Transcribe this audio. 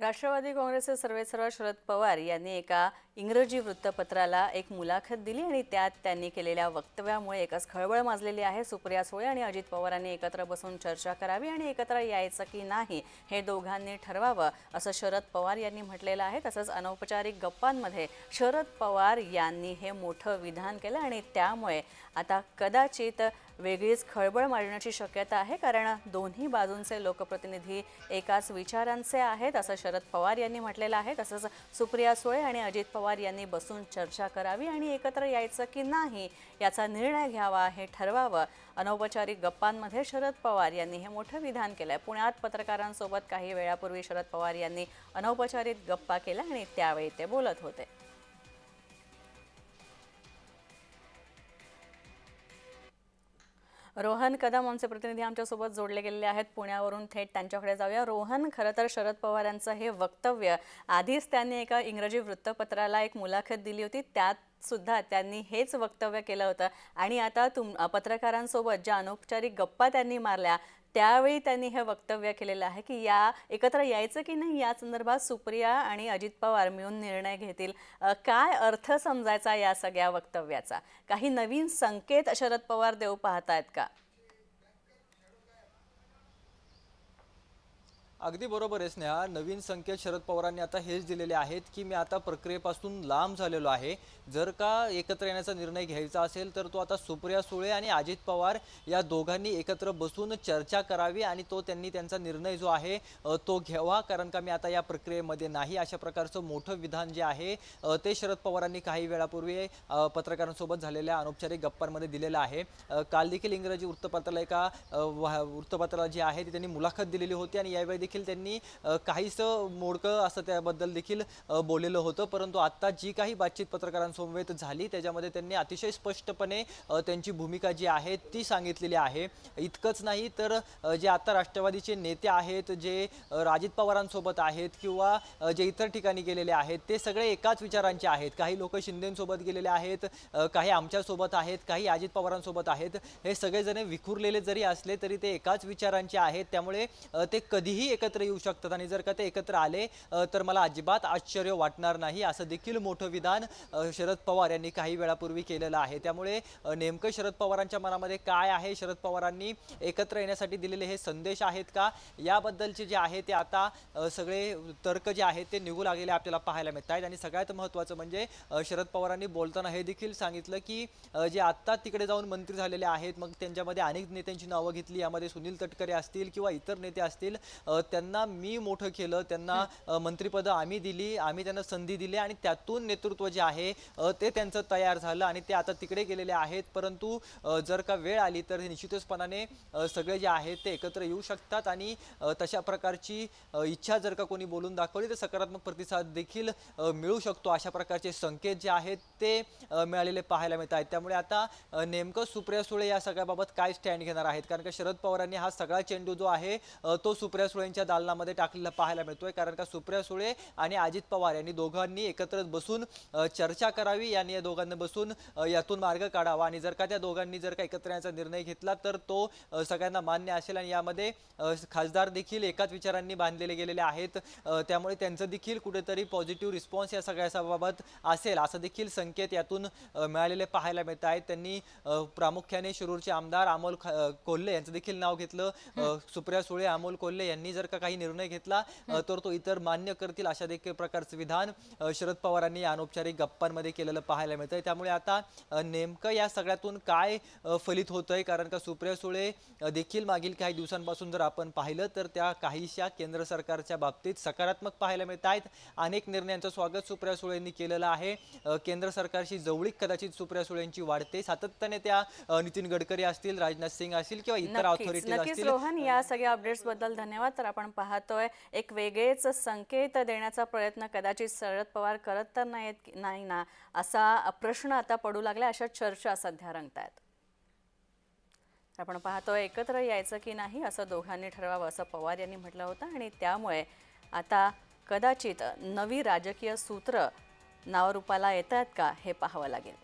राष्ट्रवादी काँग्रेसचे सर्वेसर्वा शरद पवार यांनी एका इंग्रजी वृत्तपत्राला एक मुलाखत दिली आणि त्यात त्यांनी केलेल्या वक्तव्यामुळे एकच खळबळ माजलेली आहे. सुप्रिया सुळे आणि अजित पवारांनी एकत्र बसून चर्चा करावी आणि एकत्र यायचं की नाही हे दोघांनी ठरवावं असं शरद पवार यांनी म्हटलेलं आहे. तसंच अनौपचारिक गप्पांमध्ये शरद पवार यांनी हे मोठं विधान केलं आणि त्यामुळे आता कदाचित वेगळीच खळबळ मारण्याची शक्यता आहे कारण दोन्ही बाजूंचे लोकप्रतिनिधी एकाच विचारांचे आहेत असं शरद पवार यांनी म्हटलेलं आहे. तसंच सुप्रिया सुळे आणि अजित पवार यांनी बसून चर्चा करावी आणि एकत्र यायचं की नाही याचा निर्णय घ्यावा हे ठरवावं. अनौपचारिक गप्पांमध्ये शरद पवार यांनी हे मोठं विधान केलं आहे पुण्यात पत्रकारांसोबत काही वेळापूर्वी शरद पवार यांनी अनौपचारिक गप्पा केल्या आणि त्यावेळी ते बोलत होते. रोहन कदम आमचे प्रतिनिधी आमच्यासोबत जोडले गेलेले आहेत. पुण्यावरून थेट त्यांच्याकडे जाऊया. रोहन खरं तर शरद पवारांचं हे वक्तव्य आधीच त्यांनी एका इंग्रजी वृत्तपत्राला एक मुलाखत दिली होती. त्यात सुद्धा त्यांनी हेच वक्तव्य केलं होतं. आणि आता तुम पत्रकारांसोबत ज्या अनौपचारिक गप्पा त्यांनी मारल्या त्यावेळी त्यांनी हे वक्तव्य केलेलं आहे की या एकत्र यायचं की नाही या संदर्भात सुप्रिया आणि अजित पवार मिळून निर्णय घेतील. काय अर्थ समजायचा या सगळ्या वक्तव्याचा? काही नवीन संकेत शरद पवार देऊ पाहतायत का? अगदी बरोबर आहे स्नेहा. नवीन संकेत शरद पवारांनी आता हेच दिलेले आहेत की मी आता प्रक्रियेपासून लांब झालेलो आहे. जर का एकत्र येण्याचा निर्णय घ्यायचा असेल तर तो आता सुप्रिया सुळे आणि अजित पवार या दोघांनी एकत्र बसून चर्चा करावी आणि तो त्यांनी त्यांचा निर्णय जो आहे तो घ्यावा. कारण का मी आता या प्रक्रियेमध्ये नाही. अशा प्रकारचं मोठं विधान जे आहे ते शरद पवारांनी काही वेळापूर्वी पत्रकारांसोबत झालेल्या अनौपचारिक गप्पांमध्ये दिलेलं आहे. काल देखील इंग्रजी वृत्तपत्राला एका वा- वृत्तपत्राला जे आहे ती त्यांनी मुलाखत दिलेली होती आणि यावेळी देखील त्यांनी काहीसं मोडकं असं त्याबद्दल देखील बोललेलं होतं. परंतु आत्ता जी काही बातचीत पत्रकारांसमवेत झाली त्याच्यामध्ये त्यांनी अतिशय स्पष्टपणे त्यांची भूमिका जी आहे ती सांगितलेली आहे. इतकंच नाही तर जे आत्ता राष्ट्रवादीचे नेते आहेत जे अजित पवारांसोबत आहेत किंवा जे इतर ठिकाणी गेलेले आहेत ते सगळे एकाच विचारांचे आहेत. काही लोक शिंदेसोबत गेलेले आहेत काही आमच्यासोबत आहेत काही अजित पवारांसोबत आहेत. हे सगळेजण विखुरलेले जरी असले तरी ते एकाच विचारांचे आहेत. त्यामुळे ते कधीही एकत्र येऊ शकतात आणि जर का ते एकत्र आले तर मला अजिबात आश्चर्य वाटणार नाही असं देखील मोठं विधान शरद पवार यांनी काही वेळापूर्वी केलेलं आहे. त्यामुळे नेमकं शरद पवारांच्या मनामध्ये काय आहे? शरद पवारांनी एकत्र येण्यासाठी दिलेले हे संदेश आहेत का? याबद्दलचे जे आहे ते आता सगळे तर्क जे आहेत ते निघू लागलेले आपल्याला पाहायला मिळत आहेत. आणि सगळ्यात महत्त्वाचं म्हणजे शरद पवारांनी बोलताना हे देखील सांगितलं की जे आत्ता तिकडे जाऊन मंत्री झालेले आहेत मग त्यांच्यामध्ये अनेक नेत्यांची नावं घेतली यामध्ये सुनील तटकरे असतील किंवा इतर नेते असतील त्यांना मी मोठं केलं त्यांना मंत्रिपदं आम्ही दिली आम्ही त्यांना संधी दिली आणि त्यातून नेतृत्व जे आहे ते त्यांचं तयार झालं आणि ते आता तिकडे गेलेले आहेत. परंतु जर का वेळ आली तर हे निश्चितचपणाने सगळे जे आहेत ते एकत्र येऊ शकतात आणि तशा प्रकारची इच्छा जर का कोणी बोलून दाखवली तर सकारात्मक प्रतिसाद देखील मिळू शकतो. अशा प्रकारचे संकेत जे आहेत ते मिळालेले पाहायला मिळत आहेत. त्यामुळे आता नेमकं सुप्रिया सुळे या सगळ्याबाबत काय स्टँड घेणार आहेत? कारण का शरद पवारांनी हा सगळा चेंडू जो आहे तो सुप्रिया सुळेंच्या दालनामध्ये टाकलेला पाहायला मिळतोय. कारण का सुप्रिया सुळे आणि अजित पवार यांनी दोघांनी एकत्र बसून चर्चा करावी यांनी या दोघांनी बसून यातून मार्ग काढावा. आणि जर का त्या दोघांनी जर का एकत्र येण्याचा निर्णय घेतला तर तो सगळ्यांना मान्य असेल. आणि यामध्ये खासदार देखील एकाच विचारांनी बांधलेले गेलेले आहेत. त्यामुळे त्यांचं देखील कुठेतरी पॉझिटिव्ह रिस्पॉन्स या सगळ्याबाबत असेल. असं देखील संकेत यातून मिळालेले पाहायला मिळत आहेत. त्यांनी प्रामुख्याने शिरूरचे आमदार अमोल कोल्हे यांचं देखील नाव घेतलं. सुप्रिया सुळे अमोल कोल्हे यांनी जर का काही निर्णय घेतला तर तो इतर मान्य करतील अशा देखील प्रकारचं विधान शरद पवारांनी अनौपचारिक गप्पांमध्ये केलेलं पाहायला मिळतंय. त्यामुळे आता नेमकं या सगळ्यातून काय फलित होतंय? कारण का सुप्रिया सुळे देखील मागील काही दिवसांपासून जर आपण पाहिलं तर त्या काहीशा केंद्र सरकारच्या बाबतीत सकारात्मक पाहायला मिळत आहेत. अनेक निर्णयांचं स्वागत सुप्रिया सुळेंनी केलेलं आहे. केंद्र सरकारशी जवळीक कदाचित सुप्रिया सुळेंची वाढते. सातत्याने त्या नितीन गडकरी असतील राजनाथ सिंग असतील किंवा इतर नक्कीच. असतील. रोहन या सगळ्या अपडेट्सबद्दल धन्यवाद. तर आपण पाहतोय एक वेगळेच संकेत देण्याचा प्रयत्न कदाचित शरद पवार करत तर नाहीत नाही ना असा प्रश्न आता पडू लागला अशा चर्चा सध्या रंगतायत. आपण पाहतोय एकत्र यायचं की नाही असं दोघांनी ठरवावं असं पवार यांनी म्हटलं होतं आणि त्यामुळे आता कदाचित नवी राजकीय सूत्र नावरूपाला येत आहेत का हे पाहावं लागेल.